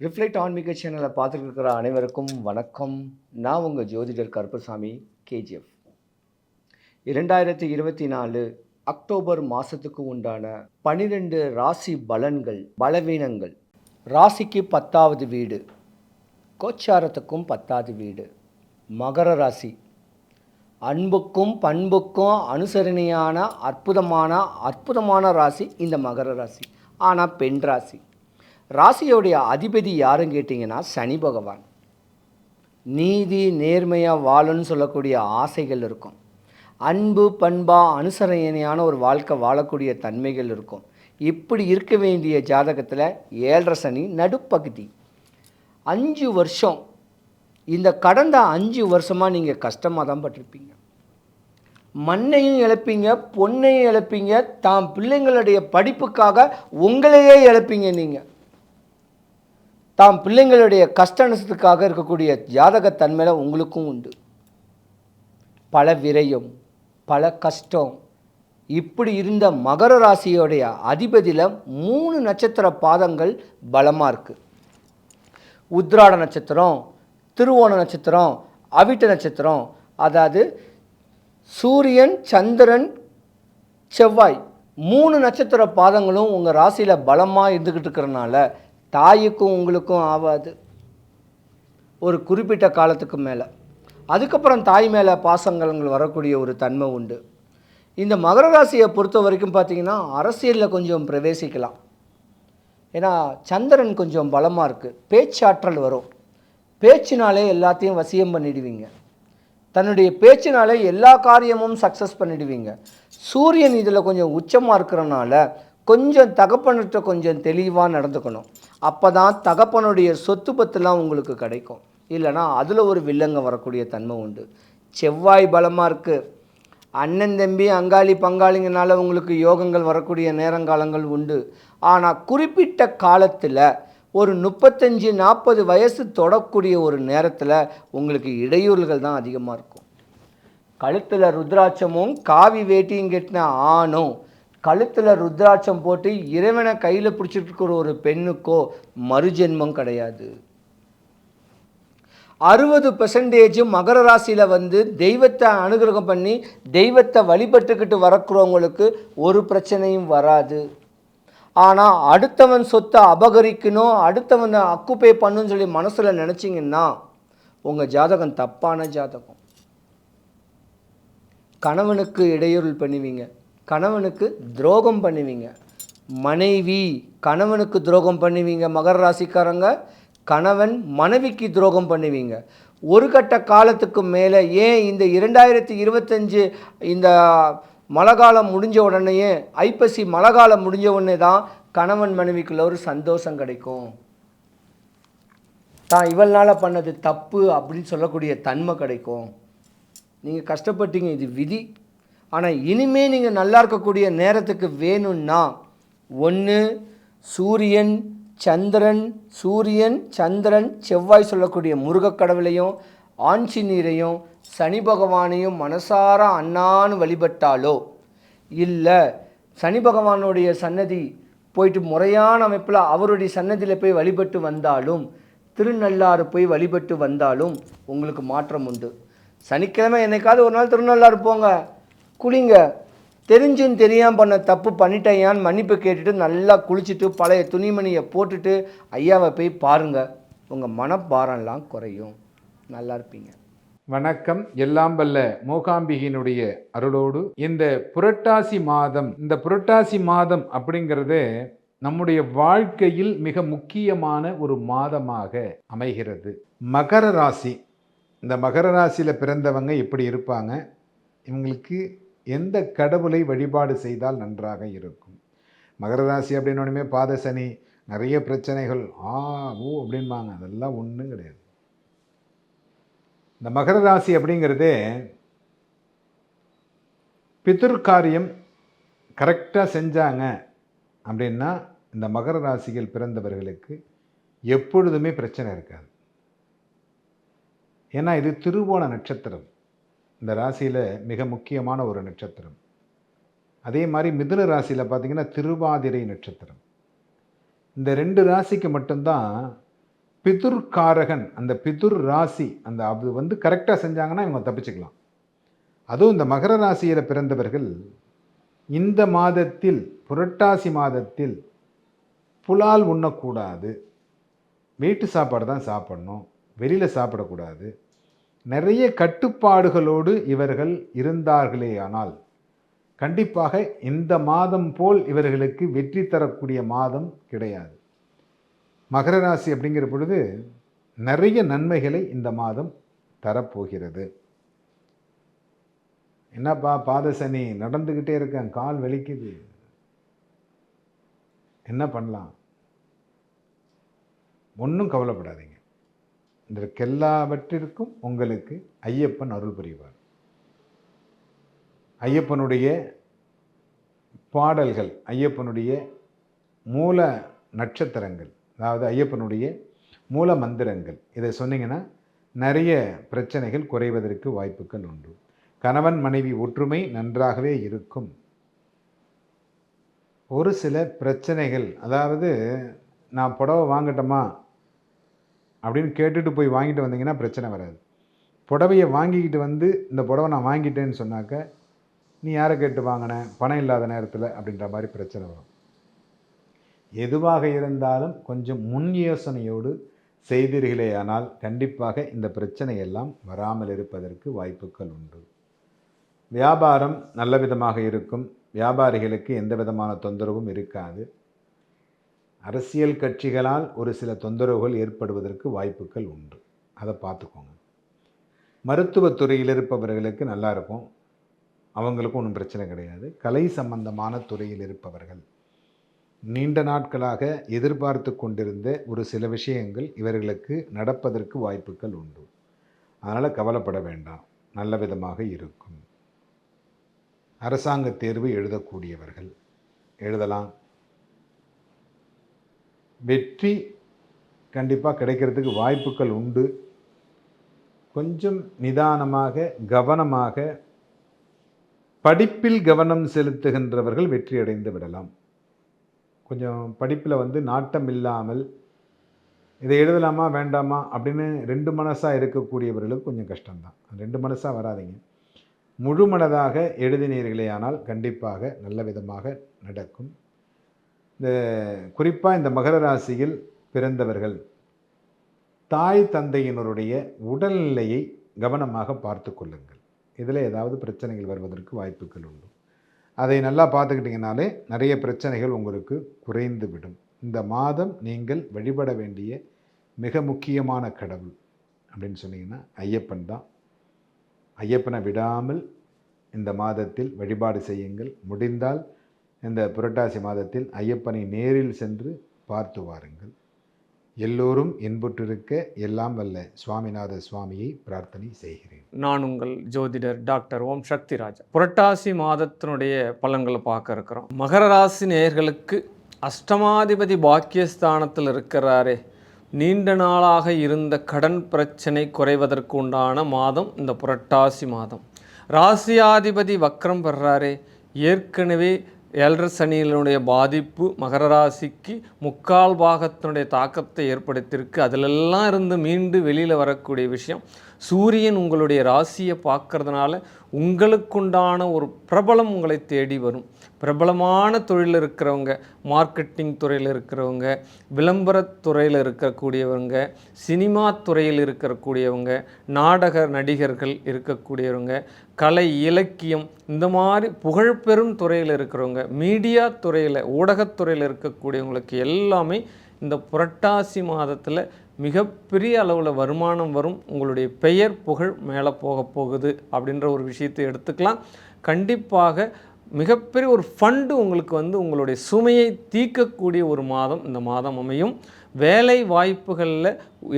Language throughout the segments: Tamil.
ரிஃப்ளெக்ட் ஆன்மீக சேனலை பார்த்துருக்கிற அனைவருக்கும் வணக்கம். நான் உங்கள் ஜோதிடர் கருப்பசாமி கேஜிஎஃப் இரண்டாயிரத்தி இருபத்தி நாலு அக்டோபர் மாதத்துக்கு உண்டான பன்னிரெண்டு ராசி பலன்கள் பலவீனங்கள். ராசிக்கு பத்தாவது வீடு கோச்சாரத்துக்கும் பத்தாவது வீடு மகர ராசி. அன்புக்கும் பண்புக்கும் அனுசரணையான அற்புதமான அற்புதமான ராசி இந்த மகர ராசி. ஆனால் பெண் ராசி. ராசியோடைய அதிபதி யாருன்னு கேட்டிங்கன்னா சனி பகவான். நீதி நேர்மையாக வாழணும்னு சொல்லக்கூடிய ஆசைகள் இருக்கும். அன்பு பண்பா அனுசரணையான ஒரு வாழ்க்கை வாழக்கூடிய தன்மைகள் இருக்கும். இப்படி இருக்க வேண்டிய ஜாதகத்தில் ஏழரை சனி நடுப்பகுதி. அஞ்சு வருஷம். இந்த கடந்த அஞ்சு வருஷமாக நீங்கள் கஷ்டமாக தான் பட்டிருப்பீங்க. மண்ணையும் இழப்பீங்க பொண்ணையும் இழப்பீங்க தாம் பிள்ளைங்களுடைய படிப்புக்காக உங்களையே இழப்பீங்க நீங்கள் தாம் பிள்ளைங்களுடைய கஷ்ட நஷ்டத்துக்காக இருக்கக்கூடிய ஜாதகத்தன்மையில் உங்களுக்கும் உண்டு. பல விரயம் பல கஷ்டம். இப்படி இருந்த மகர ராசியோடைய அதிபதியில் மூணு நட்சத்திர பாதங்கள் பலமாக இருக்குது உத்ராட நட்சத்திரம் திருவோண நட்சத்திரம் அவிட்ட நட்சத்திரம். அதாவது சூரியன் சந்திரன் செவ்வாய் மூணு நட்சத்திர பாதங்களும் உங்கள் ராசியில் பலமாக இருந்துக்கிட்டு இருக்கிறனால தாய்க்கும் உங்களுக்கும் ஆகாது ஒரு குறிப்பிட்ட காலத்துக்கு மேலே. அதுக்கப்புறம் தாய் மேலே பாசங்கள் வரக்கூடிய ஒரு தன்மை உண்டு. இந்த மகர ராசியை பொறுத்த வரைக்கும் பார்த்திங்கன்னா அரசியலில் கொஞ்சம் பிரவேசிக்கலாம். ஏன்னா சந்திரன் கொஞ்சம் பலமாக இருக்குது பேச்சாற்றல் வரும். பேச்சினாலே எல்லாத்தையும் வசியம் பண்ணிடுவீங்க. தன்னுடைய பேச்சினாலே எல்லா காரியமும் சக்ஸஸ் பண்ணிடுவீங்க. சூரியன் இதில் கொஞ்சம் உச்சமாக இருக்கிறனால கொஞ்சம் தகப்பன்கிட்ட கொஞ்சம் தெளிவாக நடந்துக்கணும். அப்போ தான் தகப்பனுடைய சொத்து பத்துலாம் உங்களுக்கு கிடைக்கும். இல்லைனா அதில் ஒரு வில்லங்க வரக்கூடிய தன்மை உண்டு. செவ்வாய் பலமாக இருக்குது அண்ணன் தம்பி அங்காளி பங்காளிங்கனால உங்களுக்கு யோகங்கள் வரக்கூடிய நேரங்காலங்கள் உண்டு. ஆனால் குறிப்பிட்ட காலத்தில் ஒரு முப்பத்தஞ்சு நாற்பது வயசு தொடக்கூடிய ஒரு நேரத்தில் உங்களுக்கு இடையூறுகள் தான் அதிகமாக இருக்கும். கழுத்தில் ருத்ராட்சமும் காவி வேட்டியும் கட்டின ஆணும். கழுத்தில் ருத்ராட்சம் போட்டு இறைவனை கையில் பிடிச்சிட்டு இருக்கிற ஒரு பெண்ணுக்கோ மறுஜென்மம் கிடையாது. அறுபது பெர்சன்டேஜ் மகர ராசியில் வந்து தெய்வத்தை அனுகிரகம் பண்ணி தெய்வத்தை வழிபட்டுக்கிட்டு வரக்கிறவங்களுக்கு ஒரு பிரச்சனையும் வராது. ஆனால் அடுத்தவன் சொத்தை அபகரிக்கணும் அடுத்தவனை அக்குப்பை பண்ணுன்னு சொல்லி மனசில் நினச்சிங்கன்னா உங்கள் ஜாதகம் தப்பான ஜாதகம். கணவனுக்கு இடையூறு பண்ணுவீங்க. கணவனுக்கு துரோகம் பண்ணுவீங்க. மனைவி கணவனுக்கு துரோகம் பண்ணுவீங்க மகர ராசிக்காரங்க. கணவன் மனைவிக்கு துரோகம் பண்ணுவீங்க. ஒரு கட்ட காலத்துக்கு மேலே ஏன் இந்த இரண்டாயிரத்தி இருபத்தஞ்சு இந்த மழை காலம் முடிஞ்ச உடனேயே ஐப்பசி மழை காலம் முடிஞ்ச உடனே தான் கணவன் மனைவிக்குள்ள ஒரு சந்தோஷம் கிடைக்கும். தான் இவள் பண்ணது தப்பு அப்படின்னு சொல்லக்கூடிய தன்மை கிடைக்கும். நீங்கள் கஷ்டப்பட்டீங்க இது விதி. ஆனால் இனிமே நீங்கள் நல்லா இருக்கக்கூடிய நேரத்துக்கு வேணும்னா ஒன்று சூரியன் சந்திரன் சூரியன் சந்திரன் செவ்வாய் சொல்லக்கூடிய முருகக்கடவுளையும் ஆஞ்சிநீரையும் சனி பகவானையும் மனசார அண்ணான்னு வழிபட்டாலோ இல்லை சனி பகவானுடைய சன்னதி போயிட்டு முறையான அமைப்பில் அவருடைய சன்னதியில் போய் வழிபட்டு வந்தாலும் திருநள்ளாறு போய் வழிபட்டு வந்தாலும் உங்களுக்கு மாற்றம் உண்டு. சனிக்கிழமை என்னைக்காவது ஒரு நாள் திருநள்ளாறு போங்க. குளிங்க. தெரிஞ்சும் தெரியாமல் பண்ண தப்பு பண்ணிட்டேயான்னு மன்னிப்பு கேட்டுட்டு நல்லா குளிச்சுட்டு பழைய துணிமணியை போட்டுட்டு ஐயாவை போய் பாருங்கள் உங்கள் மனப்பாரம்லாம் குறையும். நல்லா இருப்பீங்க. வணக்கம். எல்லாம் வல்ல மூகாம்பிகையினுடைய அருளோடு இந்த புரட்டாசி மாதம் இந்த புரட்டாசி மாதம் அப்படிங்கிறது நம்முடைய வாழ்க்கையில் மிக முக்கியமான ஒரு மாதமாக அமைகிறது. மகர ராசி. இந்த மகர ராசியில் பிறந்தவங்க எப்படி இருப்பாங்க. இவங்களுக்கு எந்த கடவுளை வழிபாடு செய்தால் நன்றாக இருக்கும்? மகர ராசி அப்படின்னோடனே பாத சனி நிறைய பிரச்சனைகள். ஆ ஓ அப்படின்பாங்க. அதெல்லாம் ஒன்றும் கிடையாது. இந்த மகர ராசி அப்படிங்கிறதே பிதுர்காரியம் கரெக்டாக செஞ்சாங்க அப்படின்னா இந்த மகர ராசியில் பிறந்தவர்களுக்கு எப்பொழுதுமே பிரச்சனை இருக்காது. ஏன்னா இது திருவோண நட்சத்திரம். இந்த ராசியில் மிக முக்கியமான ஒரு நட்சத்திரம். அதே மாதிரி மிதுன ராசியில் பார்த்தீங்கன்னா திருவாதிரை நட்சத்திரம். இந்த ரெண்டு ராசிக்கு மட்டும்தான் பிதுர்காரகன் அந்த பிதுர் ராசி அந்த அது வந்து கரெக்டாக செஞ்சாங்கன்னா இவங்க தப்பிச்சுக்கலாம். அதுவும் இந்த மகர ராசியில் பிறந்தவர்கள் இந்த மாதத்தில் புரட்டாசி மாதத்தில் புலால் உண்ணக்கூடாது. வீட்டு சாப்பாடு தான் சாப்பிடணும். வெளியில் சாப்பிடக்கூடாது. நிறைய கட்டுப்பாடுகளோடு இவர்கள் இருந்தார்களே ஆனால் கண்டிப்பாக இந்த மாதம் போல் இவர்களுக்கு வெற்றி தரக்கூடிய மாதம் கிடையாது. மகர ராசி அப்படிங்கிற பொழுது நிறைய நன்மைகளை இந்த மாதம் தரப்போகிறது. என்னப்பா பாதசனி நடந்துக்கிட்டே இருக்கேன் கால் வலிக்குது. என்ன பண்ணலாம்? ஒன்றும் கவலைப்படாதீங்க. இதற்கெல்லாவற்றிற்கும் உங்களுக்கு ஐயப்பன் அருள் புரிவார். ஐயப்பனுடைய பாடல்கள் ஐயப்பனுடைய மூல நட்சத்திரங்கள் அதாவது ஐயப்பனுடைய மூல மந்திரங்கள் இதை சொன்னீங்கன்னா நிறைய பிரச்சனைகள் குறைவதற்கு வாய்ப்புகள் உண்டு. கணவன் மனைவி ஒற்றுமை நன்றாகவே இருக்கும். ஒரு சில பிரச்சனைகள் அதாவது நான் புடவை வாங்கட்டோமா? அப்படின்னு கேட்டுட்டு போய் வாங்கிட்டு வந்தீங்கன்னா பிரச்சனை வராது. புடவையை வாங்கிக்கிட்டு வந்து இந்த புடவை நான் வாங்கிட்டேன்னு சொன்னாக்க நீ யாரை கேட்டு வாங்கின? பணம் இல்லாத நேரத்தில் அப்படின்ற மாதிரி பிரச்சனை வரும். எதுவாக இருந்தாலும் கொஞ்சம் முன் யோசனையோடு செய்தீர்களேயானால் கண்டிப்பாக இந்த பிரச்சனை எல்லாம் வராமல் இருப்பதற்கு வாய்ப்புகள் உண்டு. வியாபாரம் நல்ல விதமாக இருக்கும். வியாபாரிகளுக்கு எந்த விதமான தொந்தரவும் இருக்காது. அரசியல் கட்சிகளால் ஒரு சில தொந்தரவுகள் ஏற்படுவதற்கு வாய்ப்புகள் உண்டு. அதை பார்த்துக்கோங்க. மருத்துவத்துறையில் இருப்பவர்களுக்கு நல்லா இருக்கும். அவங்களுக்கும் ஒன்றும் பிரச்சனை கிடையாது. கலை சம்பந்தமான துறையில் இருப்பவர்கள் நீண்ட நாட்களாக எதிர்பார்த்து கொண்டிருந்த ஒரு சில விஷயங்கள் இவர்களுக்கு நடப்பதற்கு வாய்ப்புகள் உண்டு. அதனால் கவலைப்பட வேண்டாம். நல்ல விதமாக இருக்கும். அரசாங்க தேர்வு எழுதக்கூடியவர்கள். எழுதலாம். வெற்றி கண்டிப்பாக கிடைக்கிறதுக்கு வாய்ப்புகள் உண்டு. கொஞ்சம் நிதானமாக கவனமாக படிப்பில் கவனம் செலுத்துகின்றவர்கள் வெற்றி அடைந்து விடலாம். கொஞ்சம் படிப்பில் வந்து நாட்டம் இல்லாமல் இதை எழுதலாமா வேண்டாமா அப்படின்னு ரெண்டு மனசாக இருக்கக்கூடியவர்களுக்கு கொஞ்சம் கஷ்டம்தான். ரெண்டு மனசாக வராதிங்க. முழு மனதாக எழுதினீர்களே ஆனால் கண்டிப்பாக நல்ல விதமாக நடக்கும். இந்த குறிப்பாக இந்த மகர ராசியில் பிறந்தவர்கள் தாய் தந்தையினருடைய உடல்நிலையை கவனமாக பார்த்து கொள்ளுங்கள். இதில் ஏதாவது பிரச்சனைகள் வருவதற்கு வாய்ப்புகள் உண்டு. அதை நல்லா பார்த்துக்கிட்டிங்கனாலே நிறைய பிரச்சனைகள் உங்களுக்கு குறைந்து விடும். இந்த மாதம் நீங்கள் வழிபட வேண்டிய மிக முக்கியமான கடவுள் அப்படின்னு சொன்னீங்கன்னா ஐயப்பன் தான். ஐயப்பனை விடாமல் இந்த மாதத்தில் வழிபாடு செய்யுங்கள். முடிந்தால் இந்த புரட்டாசி மாதத்தில் ஐயப்பனை நேரில் சென்று பார்த்து வாருங்கள். எல்லோரும் இன்புற்றிருக்க எல்லாம் வல்ல சுவாமிநாத சுவாமியை பிரார்த்தனை செய்கிறேன். நான் உங்கள் ஜோதிடர் டாக்டர் ஓம் சக்திராஜா. புரட்டாசி மாதத்தினுடைய பலன்களை பார்க்க இருக்கிறோம். மகர ராசி நேயர்களுக்கு அஷ்டமாதிபதி பாக்கியஸ்தானத்தில் இருக்கிறாரே. நீண்ட நாளாக இருந்த கடன் பிரச்சனை குறைவதற்கு உண்டான மாதம் இந்த புரட்டாசி மாதம். ராசியாதிபதி வக்ரம் பெறாரே. ஏற்கனவே ஏழரை சனியினுடைய பாதிப்பு மகர ராசிக்கு முக்கால் பாகத்தினுடைய தாக்கத்தை ஏற்படுத்தியிருக்கு. அதிலெல்லாம் இருந்து மீண்டு வெளியில் வரக்கூடிய விஷயம் சூரியன் உங்களுடைய ராசியை பார்க்கறதுனால உங்களுக்குண்டான ஒரு பிரபலம் உங்களை தேடி வரும். பிரபலமான தொழிலில் இருக்கிறவங்க மார்க்கெட்டிங் துறையில் இருக்கிறவங்க விளம்பரத் துறையில் இருக்கக்கூடியவங்க சினிமா துறையில் இருக்கக்கூடியவங்க நாடக நடிகர்கள் இருக்கக்கூடியவங்க கலை இலக்கியம் இந்த மாதிரி புகழ்பெரும் துறையில் இருக்கிறவங்க மீடியா துறையில் ஊடகத்துறையில் இருக்கக்கூடியவங்களுக்கு எல்லாமே இந்த புரட்டாசி மாதத்தில் மிகப்பெரிய அளவில் வருமானம் வரும். உங்களுடைய பெயர் புகழ் மேலே போக போகுது அப்படின்ற ஒரு விஷயத்தை எடுத்துக்கலாம். கண்டிப்பாக மிகப்பெரிய ஒரு ஃபண்டு உங்களுக்கு வந்து உங்களுடைய சுமையை தீர்க்கக்கூடிய ஒரு மாதம் இந்த மாதம் அமையும். வேலை வாய்ப்புகளில்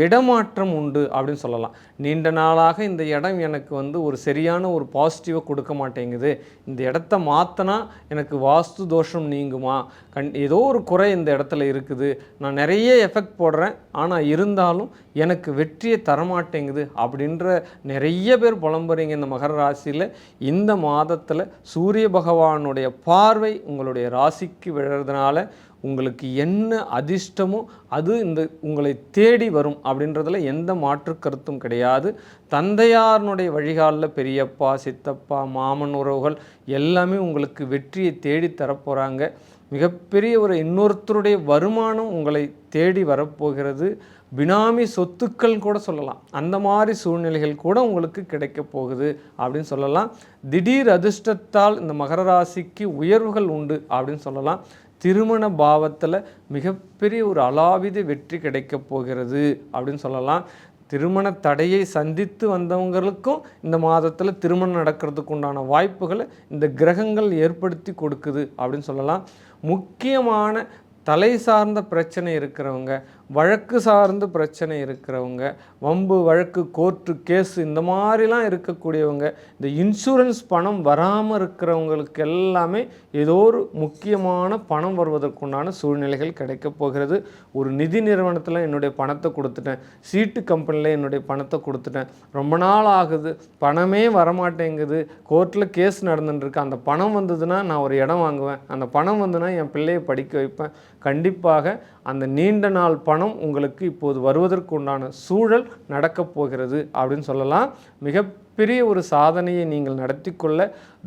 இடமாற்றம் உண்டு அப்படின்னு சொல்லலாம். நீண்ட நாளாக இந்த இடம் எனக்கு வந்து ஒரு சரியான ஒரு பாசிட்டிவை கொடுக்க மாட்டேங்குது. இந்த இடத்த மாற்றினா எனக்கு வாஸ்து தோஷம் நீங்குமா? கண் ஏதோ ஒரு குறை இந்த இடத்துல இருக்குது. நான் நிறைய எஃபெக்ட் போடுறேன். ஆனால் இருந்தாலும் எனக்கு வெற்றியை தரமாட்டேங்குது அப்படின்ற நிறைய பேர் புலம்புறீங்க இந்த மகர ராசியில். இந்த மாதத்தில் சூரிய பகவானுடைய பார்வை உங்களுடைய ராசிக்கு விழுறதுனால உங்களுக்கு என்ன அதிர்ஷ்டமோ அது இந்த உங்களை தேடி வரும் அப்படின்றதுல எந்த மாற்று கருத்தும் கிடையாது. தந்தையாரனுடைய வழிகாலில் பெரியப்பா சித்தப்பா மாமன் உறவுகள் எல்லாமே உங்களுக்கு வெற்றியை தேடி தரப்போகிறாங்க மிகப்பெரிய ஒரு இன்னொருத்தருடைய வருமானம் உங்களை தேடி வரப்போகிறது. பினாமி சொத்துக்கள் கூட சொல்லலாம். அந்த மாதிரி சூழ்நிலைகள் கூட உங்களுக்கு கிடைக்க போகுது அப்படின்னு சொல்லலாம். திடீர் அதிர்ஷ்டத்தால் இந்த மகர ராசிக்கு உயர்வுகள் உண்டு அப்படின்னு சொல்லலாம். திருமண பாவத்தில் மிகப்பெரிய ஒரு அலாவித வெற்றி கிடைக்கப் போகிறது அப்படின்னு சொல்லலாம். திருமண தடையை சந்தித்து வந்தவங்களுக்கும் இந்த மாதத்தில் திருமணம் நடக்கிறதுக்கு உண்டான வாய்ப்புகளை இந்த கிரகங்கள் ஏற்படுத்தி கொடுக்குது அப்படின்னு சொல்லலாம். முக்கியமான தலை சார்ந்த பிரச்சனை இருக்கிறவங்க வழக்கு சார்ந்த பிரச்சனை இருக்கிறவங்க வம்பு வழக்கு கோர்ட்டு கேஸ் இந்த மாதிரிலாம் இருக்கக்கூடியவங்க இந்த இன்சூரன்ஸ் பணம் வராமல் இருக்கிறவங்களுக்கு எல்லாமே ஏதோ ஒரு முக்கியமான பணம் வருவதற்குண்டான சூழ்நிலைகள் கிடைக்கப் போகிறது. ஒரு நிதி நிறுவனத்தில் என்னுடைய பணத்தை கொடுத்துட்டேன். சீட்டு கம்பெனியில் என்னுடைய பணத்தை கொடுத்துட்டேன். ரொம்ப நாள் ஆகுது. பணமே வரமாட்டேங்குது. கோர்ட்டில் கேஸ் நடந்துட்டுருக்கு. அந்த பணம் வந்ததுன்னா நான் ஒரு இடம் வாங்குவேன். அந்த பணம் வந்துன்னா என் பிள்ளையை படிக்க வைப்பேன். கண்டிப்பாக அந்த நீண்ட நாள் பணம் பணம் உங்களுக்கு இப்போது வருவதற்கு உண்டான சூழல் நடக்கப் போகிறது அப்படின்னு சொல்லலாம். மிகப்பெரிய ஒரு சாதனையை நீங்கள் நடத்தி கொள்ள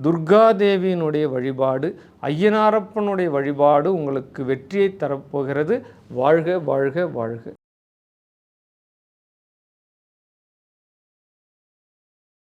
துர்காதேவியினுடைய வழிபாடு ஐயனாரப்பனுடைய வழிபாடு உங்களுக்கு வெற்றியை தரப்போகிறது வாழ்க வாழ்க வாழ்க.